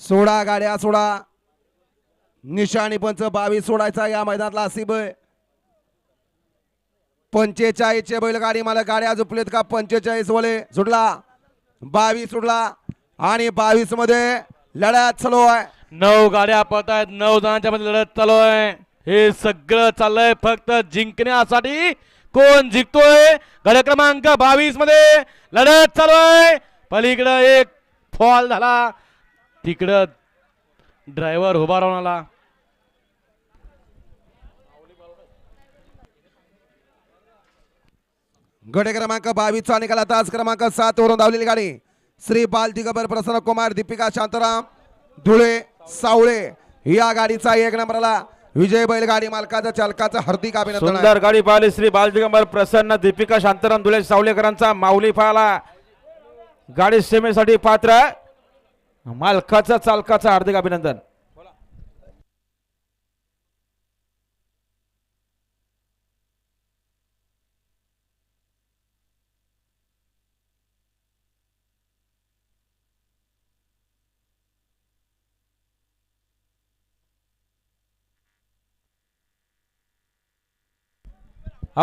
सोडा गाड्या सोडा निशाणी पंच बावीस सोडायचा या मैदानातला आसिफ पंचेचाळीसचे बैलगाडी मला गाड्या झुपलेत का? पंचेचाळीस वले सुटला बावीस सुटला आणि बावीसमध्ये लढ्यात चालू आहे. नऊ गाड्या पळत आहेत नऊ जणांच्या मध्ये लढत चालू आहे. हे सगळं चाललंय फक्त जिंकण्यासाठी. कोण जिंकतोय? गड क्रमांक बावीसमध्ये लढत चालू आहे. पलीकडं एक फॉल झाला. तिकडं ड्रायव्हर उभा राहून आला. गडे क्रमांक बावीसचा निकाला तास क्रमांक सात वरून धावलेली गाडी. श्री बाल दिगंबर प्रसन्न कुमार दीपिका शांताराम धुळे सावळे या गाडीचा एक नंबरला विजय बैलगाडी मालकाचं चालकाचं हार्दिक अभिनंदन. सुंदर गाडी पाहिली श्री बालदिगंबर प्रसन्न दीपिका शांताराम धुळे सावलेकरांचा माऊली पाहिला गाडी सेमेसाठी पात्र मालकाचा चालकाचा हार्दिक अभिनंदन.